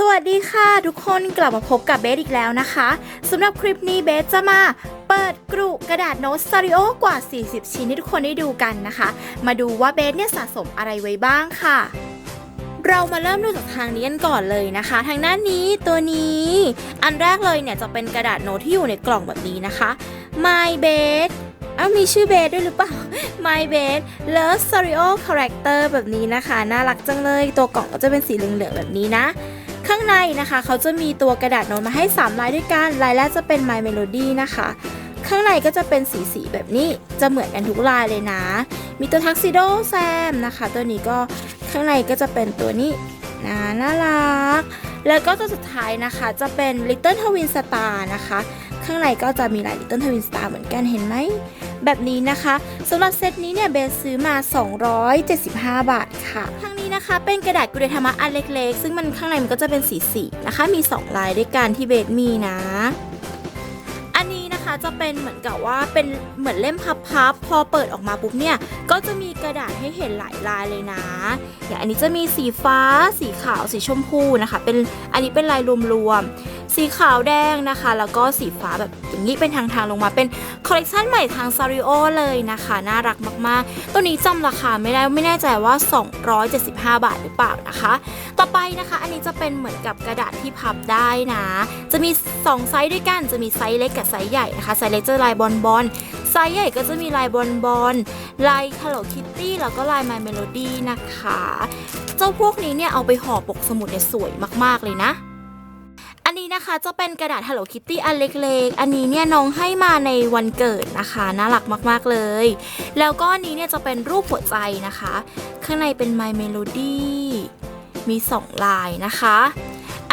สวัสดีค่ะทุกคนกลับมาพบกับเบสอีกแล้วนะคะสำหรับคลิปนี้เบสจะมาเปิดกรุกระดาษโน้ตสตาริโอกว่า 40 ชิ้นให้ทุกคนได้ดูกันนะคะ มาดูว่าเบสเนี่ยสะสมอะไรไว้บ้างค่ะ เรามาเริ่มดูจากทางนี้กันก่อนเลยนะคะ ทางด้านนี้ตัวนี้ อันแรกเลยเนี่ยจะเป็นกระดาษโน้ตที่อยู่ในกล่องแบบนี้นะคะ My Base อ้าวมีชื่อเบสด้วยหรือเปล่า My Base Love Stereo Character แบบนี้นะคะ น่ารักจังเลย ตัวกล่องก็จะเป็นสีเหลืองๆแบบนี้นะ ข้างในนะคะเขาจะมีตัวกระดาษโน้ตมาให้ 3 ลายด้วยกันลายแรกจะเป็น My Melody นะคะ ข้างในก็จะเป็นสีสีแบบนี้จะเหมือนกันทุกลายเลยนะ มีตัว Tuxedo Sam นะคะ ตัวนี้ก็ข้างในก็จะเป็นตัวนี้นะน่ารัก แล้วก็ตัวสุดท้ายนะคะ จะเป็น Little Twin Star นะคะ ข้างในก็จะมีลาย Little Twin Star เหมือนกันเห็นไหมแบบนี้นะคะสำหรับเซตนี้เนี่ยเบสซื้อมา 275 บาทค่ะทาง นะคะ เป็นกระดาษกุเรธรรมะอันเล็ก ๆ ซึ่งมันข้างในมันก็จะเป็นสีสีนะคะ มี 2 ลายด้วยกันที่เบสมีนะ อันนี้นะคะจะเป็นเหมือนกับว่าเป็นเหมือนเล่มพับๆพอเปิดออกมาปุ๊บเนี่ย ก็จะมีกระดาษให้เห็นหลายลายเลยนะ อย่างอันนี้จะมีสีฟ้า สีขาว สีชมพูนะคะ เป็นอันนี้เป็นลายรวมๆ สีขาวแดงนะคะ แล้วก็สีฟ้าแบบอย่างนี้เป็นทางๆลงมาเป็นคอลเลกชันใหม่ทางซาริโอเลยนะคะ น่ารักมากๆ ตัวนี้จำราคาไม่ได้ไม่แน่ใจว่า 275 บาทหรือเปล่านะคะ ต่อไปนะคะ อันนี้จะเป็นเหมือนกับกระดาษที่พับได้นะ จะมี 2 ไซส์ด้วยกันจะมีไซส์เล็กกับไซส์ใหญ่นะคะไซส์เล็กจะลายบอลบอลไซส์ใหญ่ก็จะมีลายบอลบอลลาย Hello Kitty แล้วก็ลาย My Melody นะคะ เจ้าพวกนี้เนี่ยเอาไปห่อปกสมุดเนี่ยสวยมากๆเลยนะ นี้นะคะจะเป็นกระดาษ Hello Kitty อันเล็กๆ อันนี้เนี่ยน้องให้มาในวันเกิดนะคะ น่ารักมากๆเลย แล้วก็อันนี้เนี่ยจะเป็นรูปหัวใจนะคะ ข้างในเป็น My Melody มี 2 ลายนะคะ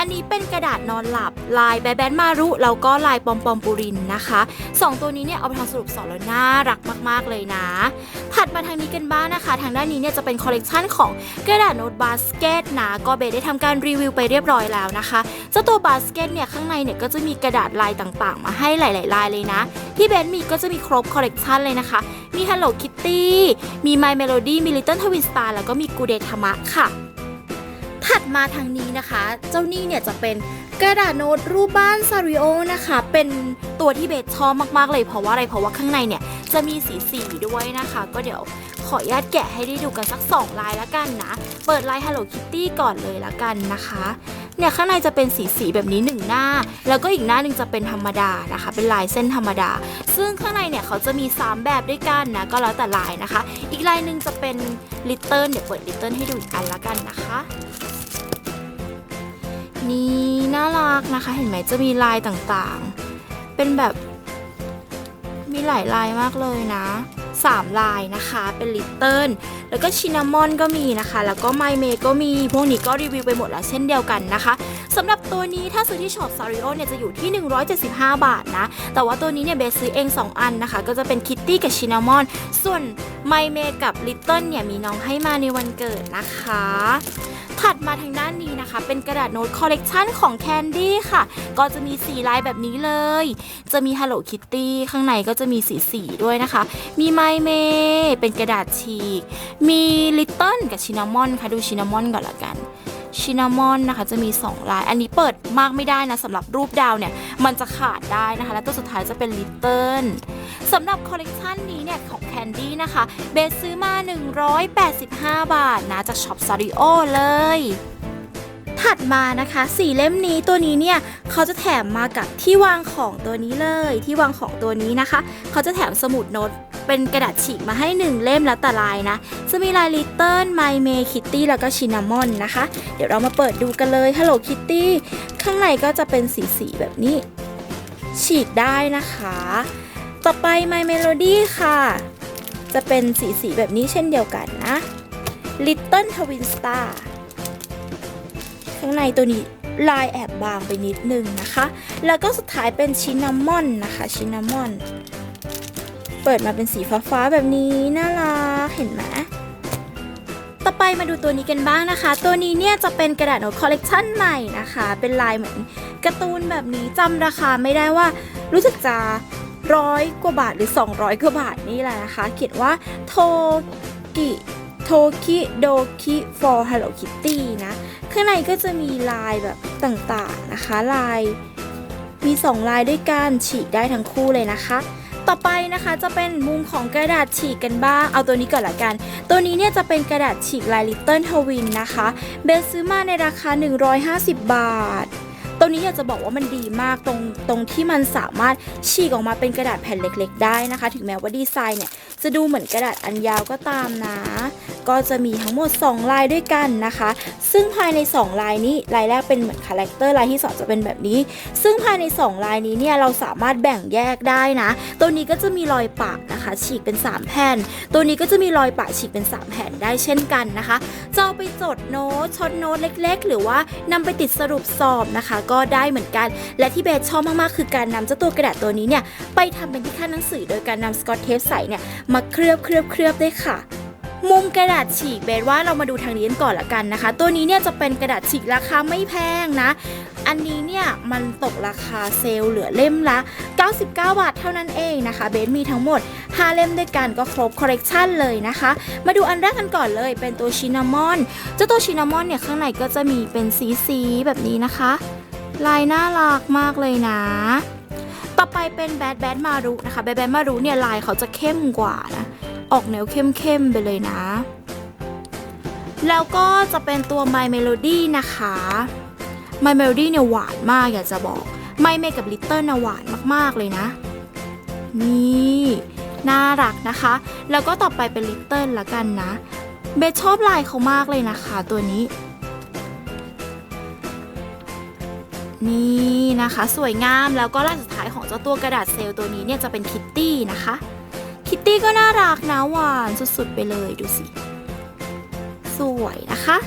นนี้เป็นกระดาษนอนหลับ ลายแบแบนมารุแล้วก็ลายปอมปอมปูรินนะคะสองตัวนี้เนี่ยเอาไปทำสรุปสอนแล้วน่ารักมาก ๆ เลยนะ ถัดมาทางนี้กันบ้างนะคะ ทางด้านนี้เนี่ยจะเป็นคอลเลกชันของกระดาษโน้ตบาสเกตนะ ก็เบได้ทำการรีวิวไปเรียบร้อยแล้วนะคะเจ้าตัวบาสเกตเนี่ยข้างในเนี่ยก็จะมีกระดาษลายต่างๆ มาให้หลาย ๆ ลายเลยนะ ที่เบสมีก็จะมีครบคอลเลกชันเลยนะคะ มี Hello Kitty มี My Melody มี Little Twin Star แล้วก็มีกูเดทามะค่ะ ถัดมาทางนี้นะคะ เจ้านี่เนี่ยจะเป็นกระดาษโน้ตรูปบ้านซาริโอนะคะ เป็นตัวที่เบสชอบมากๆเลยเพราะว่าอะไรเพราะว่าข้างในเนี่ยจะมีสีสีด้วยนะคะ ก็เดี๋ยวขออนุญาตแกะให้ได้ดูกันสัก 2 ลายละกันนะ เปิดลาย Hello Kitty ก่อนเลยละกันนะคะ เนี่ยข้างในจะเป็นสีสีแบบนี้หนึ่งหน้า แล้วก็อีกหน้าหนึ่งจะเป็นธรรมดานะคะ เป็นลายเส้นธรรมดา ซึ่งข้างในเนี่ยเขาจะมี 3 แบบด้วยกันนะ ก็แล้วแต่ลายนะคะ อีกลายหนึ่งจะเป็นลิตเติ้ลเดี๋ยวเปิดลิตเติ้ลให้ดูอีกอันละกันนะคะ นี้น่ารักนะคะ เห็นไหมจะมีลายต่างๆ เป็นแบบมีหลายลายมากเลยนะ สามลายนะคะ เป็นลิตเติ้ลแล้วก็ชินามอนก็มีนะคะ แล้วก็ไมเมก็มี พวกนี้ก็รีวิวไปหมดแล้วเช่นเดียวกันนะคะสำหรับตัวนี้ถ้าซื้อที่ช็อปซาริโอเนี่ยจะอยู่ที่ 175 บาทนะ แต่ว่าตัวนี้เนี่ยเบสซื้อเอง 2 อันนะคะ ก็จะเป็นคิตตี้กับชินามอน ส่วนไมเมกับลิตเติ้ลเนี่ยมีน้องให้มาในวันเกิดนะคะถัดมาทางด้านนี้นะคะ เป็นกระดาษโน้ตคอลเลกชันของแคนดี้ค่ะ ก็จะมีสีลายแบบนี้เลย จะมี Hello Kitty ข้างในก็จะมีสีสีด้วยนะคะ มีไมเม เป็นกระดาษฉีก มีลิตเติ้ลกับชินามอนค่ะ ดูชินามอนก่อนละกันชินามอนนะคะจะมี 2 ลาย อันนี้เปิดมากไม่ได้นะสำหรับรูปดาวเนี่ย มันจะขาดได้นะคะ และตัวสุดท้ายจะเป็นลิตเติ้ลสำหรับคอลเลกชันนี้เนี่ย ของแคนดี้นะคะ เบสซื้อมา 185 บาทนะจากช็อปซาริโอเลย ถัดมานะคะสีเล่มนี้ตัวนี้เนี่ยเขาจะแถมมากับที่วางของตัวนี้เลย ที่วางของตัวนี้นะคะ เขาจะแถมสมุดโน้ต เป็นกระดาษฉีกมาให้ 1 เล่มแล้วแต่ลายนะ จะมีลายลิตเติ้ลไมเมคิตตี้แล้วก็ชินามอนนะคะ เดี๋ยวเรามาเปิดดูกันเลย Hello Kitty ข้างในก็จะเป็นสีสีแบบนี้ ฉีกได้นะคะ ต่อไป My Melody ค่ะ จะเป็นสีสีแบบนี้เช่นเดียวกันนะ Little Twin Star ข้างในตัวนี้ลายแอบบางไปนิดนึงนะคะ แล้วก็สุดท้ายเป็นชินนามอนนะคะ ชินนามอน เปิดมาเป็นสีฟ้าๆแบบนี้น่ารักเห็นไหมต่อไปมาดูตัวนี้กันบ้างนะคะ ตัวนี้เนี่ยจะเป็นกระดาษโน้ตคอลเลกชันใหม่นะคะ เป็นลายเหมือนการ์ตูนแบบนี้จำราคาไม่ได้ว่ารู้สึกจะร้อยกว่าบาทหรือ 200 กว่าบาทนี่แหละนะคะ เขียนว่าโทกิโทคิโดคิ for Hello Kitty นะ ข้างในก็จะมีลายแบบต่างๆนะคะ ลายมี 2 ลายด้วยกันฉีกได้ทั้งคู่เลยนะคะ ต่อไปนะคะจะเป็นมุมของกระดาษฉีกกันบ้าง เอาตัวนี้ก่อนละกัน ตัวนี้เนี่ยจะเป็นกระดาษฉีกลายลิทเติ้ลทวินะคะ เบสซื้อมาในราคา 150 บาท ตัวนี้อยากจะบอกว่ามันดีมากตรงตรงที่มันสามารถฉีกออกมาเป็นกระดาษแผ่นเล็ก ๆ ได้นะคะ ถึงแม้ว่าดีไซน์เนี่ยจะดูเหมือนกระดาษอันยาวก็ตามนะ ก็จะมีทั้งหมด 2 ลายด้วยกันนะคะ ซึ่งภายใน 2 ลายนี้ลายแรกเป็นเหมือนคาแรคเตอร์ลายที่ 2 จะเป็นแบบนี้ ซึ่งภายใน 2 ลายนี้เนี่ยเราสามารถแบ่งแยกได้นะ ตัวนี้ก็จะมีรอยปากนะคะ ฉีกเป็น 3 แผ่น ตัวนี้ก็จะมีรอยปากฉีกเป็น 3 แผ่นได้เช่นกันนะคะจะเอาไปจดโน้ตช็อตโน้ตเล็ก ๆ หรือว่านำไปติดสรุปสอบนะคะก็ได้เหมือนกัน และที่เบสชอบมากๆ คือการนำเจ้าตัวกระดาษตัวนี้เนี่ยไปทำเป็นที่ขั้นหนังสือโดยการนำสกอตเทปใสเนี่ยมาเคลือบเคลือบเคลือบด้วยค่ะมุมกระดาษฉีกเบสว่าเรามาดูทางนี้กันก่อนละกันนะคะ ตัวนี้เนี่ยจะเป็นกระดาษฉีกราคาไม่แพงนะ อันนี้เนี่ยมันตกราคาเซลล์เหลือเล่มละ 99 บาทเท่านั้นเองนะคะ เบสมีทั้งหมด 5 เล่มด้วยกันก็ครบคอลเลกชันเลยนะคะ มาดูอันแรกกันก่อนเลยเป็นตัวชินามอน เจ้าตัวชินามอนเนี่ยข้างในก็จะมีเป็นสีสีแบบนี้นะคะ ลายน่ารักมากเลยนะ ต่อไปเป็นแบดแบดมารุนะคะ แบดแบดมารุเนี่ยลายเขาจะเข้มกว่านะ ออกแนวเข้มๆไปเลยนะ แล้วก็จะเป็นตัว My Melody นะคะ My Melody เนี่ยหวานมากอยากจะบอก My May กับ Little นะหวานมากๆเลยนะ นี่น่ารักนะคะ แล้วก็ต่อไปเป็น Little ละกันนะ เบชอบลายเขามากเลยนะคะ ตัวนี้ นี่นะคะ สวยงามแล้วก็ลายสุดท้ายของเจ้าตัวกระดาษเซลล์ตัวนี้เนี่ยจะเป็นคิตตี้นะคะ คิตตี้ก็น่ารักนะหวานสุดๆไปเลยดูสิ สวยนะคะ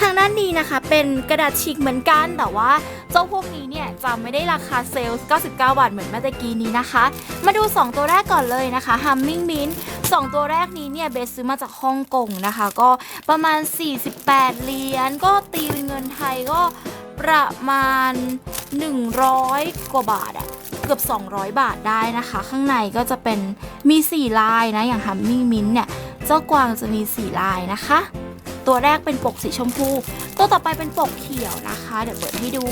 ทางด้านนี้นะคะเป็นกระดาษฉีกเหมือนกันแต่ว่าเจ้าพวกนี้เนี่ยจะไม่ได้ราคาเซลล์ 99 บาทเหมือนเมื่อกี้นี้นะคะ มาดู 2 ตัวแรกก่อนเลยนะคะ Humming Mint 2 ตัวแรกนี้เนี่ยเบสซื้อมาจากฮ่องกงนะคะ ก็ประมาณ 48 เหรียญก็ตีเป็นเงินไทยก็ ประมาณ 100 กว่าบาทอะเกือบ 200 บาทได้นะคะ ข้างในก็จะเป็นมี 4 ลายนะ อย่าง Humming Mint เนี่ยเจ้ากวางจะมี 4 ลายนะคะ ตัวแรกเป็นปกสีชมพู ตัวต่อไปเป็นปกเขียวนะคะ เดี๋ยวเปิดให้ดู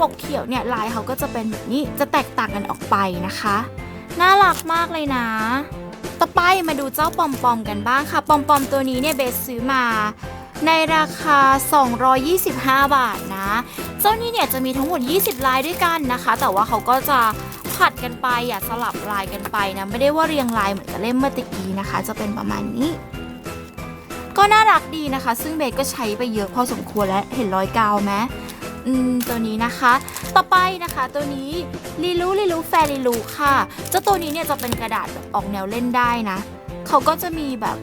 ปกเขียวเนี่ยลายเขาก็จะเป็นแบบนี้จะแตกต่างกันออกไปนะคะ น่ารักมากเลยนะต่อไปมาดูเจ้าปอมปอมกันบ้างค่ะ ปอมปอมตัวนี้เนี่ยเบสซื้อมา ในราคา 225 บาทนะ เจ้านี้เนี่ยจะมีทั้งหมด 20 ลายด้วยกันนะคะ แต่ว่าเขาก็จะผัดกันไปอย่าสลับลายกันไปนะไม่ได้ว่าเรียงลายเหมือนกับเล่มเมื่อตะกี้นะคะ จะเป็นประมาณนี้ ก็น่ารักดีนะคะ ซึ่งเบสก็ใช้ไปเยอะพอสมควรแล้วเห็นรอยกาวไหมอืมตัวนี้นะคะ ต่อไปนะคะตัวนี้ลีลูลีลูแฟลีลูค่ะเจ้าตัวนี้เนี่ยจะเป็นกระดาษแบบออกแนวเล่นได้นะ เขาก็จะมีแบบ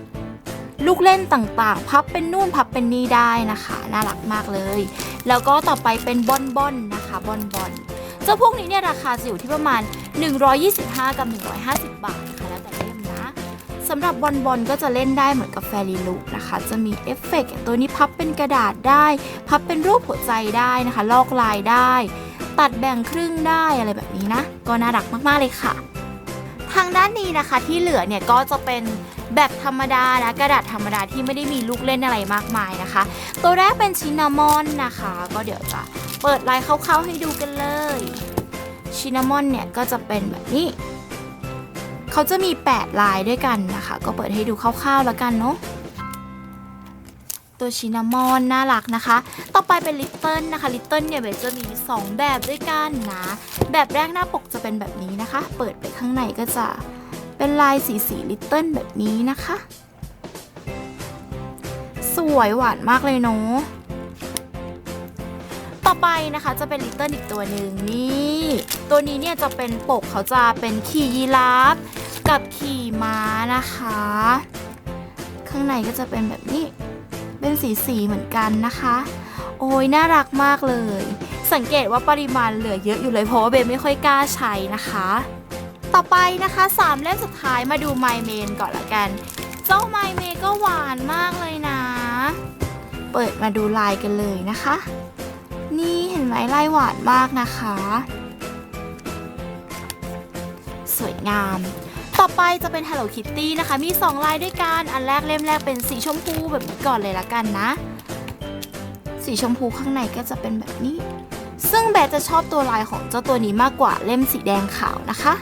ลูกเล่นต่างๆ พับเป็นนู่นพับเป็นนี่ได้นะคะ น่ารักมากเลย แล้วก็ต่อไปเป็นบอนบอนนะคะบอนบอนเจ้าพวกนี้เนี่ยราคาจะอยู่ที่ประมาณ 125 กับ 150 บาทค่ะแล้วแต่เล่มนะสำหรับบอลบอลก็จะเล่นได้เหมือนกับแฟรีลูกนะคะ จะมีเอฟเฟกต์ตัวนี้พับเป็นกระดาษได้ พับเป็นรูปหัวใจได้นะคะ ลอกลายได้ ตัดแบ่งครึ่งได้อะไรแบบนี้นะ ก็น่ารักมากๆเลยค่ะ ทางด้านนี้นะคะที่เหลือเนี่ยก็จะเป็น แบบธรรมดานะกระดาษธรรมดาที่ไม่ได้มีลูกเล่นอะไรมากมายนะคะ ตัวแรกเป็นชินามอนนะคะ ก็เดี๋ยวจะเปิดลายคร่าวๆให้ดูกันเลยชินามอนเนี่ยก็จะเป็นแบบนี้เขาจะมี 8 ลายด้วยกันนะคะ ก็เปิดให้ดูคร่าวๆแล้วกันเนาะตัวชินามอนน่ารักนะคะ ต่อไปเป็นลิตเติ้ลนะคะลิตเติ้ลเนี่ยเบจะมี 2 แบบด้วยกันนะ แบบแรกหน้าปกจะเป็นแบบนี้นะคะ เปิดไปข้างในก็จะ เป็นลายสีสีลิตเติ้ลแบบนี้นะคะ สวยหวานมากเลยเนาะต่อไปนะคะจะเป็นลิตเติ้ลอีกตัวหนึ่งนี่ตัวนี้เนี่ยจะเป็นปกเขาจะเป็นขี่ยีราฟกับขี่ม้านะคะ ข้างในก็จะเป็นแบบนี้ เป็นสีสีเหมือนกันนะคะ โอ้ยน่ารักมากเลย สังเกตว่าปริมาณเหลือเยอะอยู่เลยเพราะว่าเบนไม่ค่อยกล้าใช้นะคะ ต่อไปนะคะสามเล่มสุดท้ายมาดูไมเมนก่อนละกัน เจ้าไมเมนก็หวานมากเลยนะ เปิดมาดูลายกันเลยนะคะ นี่เห็นไหมลายหวานมากนะคะ สวยงาม ต่อไปจะเป็น Hello Kitty นะคะ มี 2 ลายด้วยกัน อันแรกเล่มแรกเป็นสีชมพูแบบนี้ก่อนเลยละกันนะ สีชมพูข้างในก็จะเป็นแบบนี้ซึ่งเบสจะชอบตัวลายของเจ้าตัวนี้มากกว่าเล่มสีแดงขาวนะคะ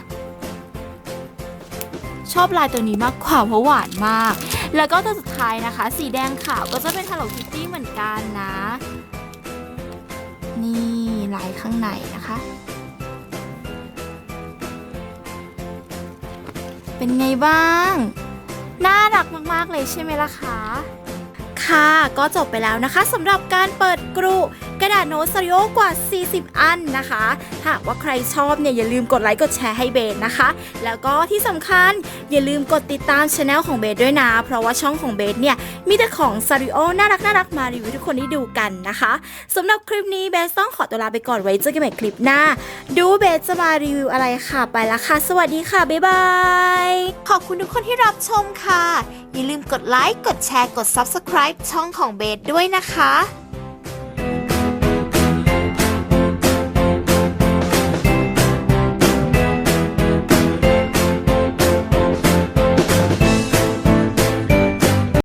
ชอบลายตัวนี้มากกว่าเพราะหวานมาก แล้วก็ตัวสุดท้ายนะคะ สีแดงขาวก็จะเป็น Hello Kitty เหมือนกันนะ นี่ลายข้างในนะคะ เป็นไงบ้าง น่ารักมาก ๆ เลยใช่ไหมล่ะคะ ค่ะ ก็จบไปแล้วนะคะสำหรับการเปิดกรุกระดาษโน้ตสริโอกว่า 40 อันนะคะถ้าว่าใครชอบเนี่ยอย่าลืมกดไลค์กดแชร์ให้เบสนะคะ แล้วก็ที่สำคัญอย่าลืมกดติดตามช anel ของเบสด้วยนะ เพราะว่าช่องของเบสเนี่ยมีแต่ของสริโอน่ารักน่ารักมารีวิวทุกคนได้ดูกันนะคะสำหรับคลิปนี้เบสต้องขอตัวลาไปก่อนไว้เจอกันใหม่คลิปหน้า ดูเบสจะมารีวิวอะไรค่ะไปละค่ะ สวัสดีค่ะบ๊ายบายขอบคุณทุกคนที่รับชมค่ะ อย่าลืมกดไลค์กดแชร์กด Subscribe ช่องของเบสด้วยนะคะ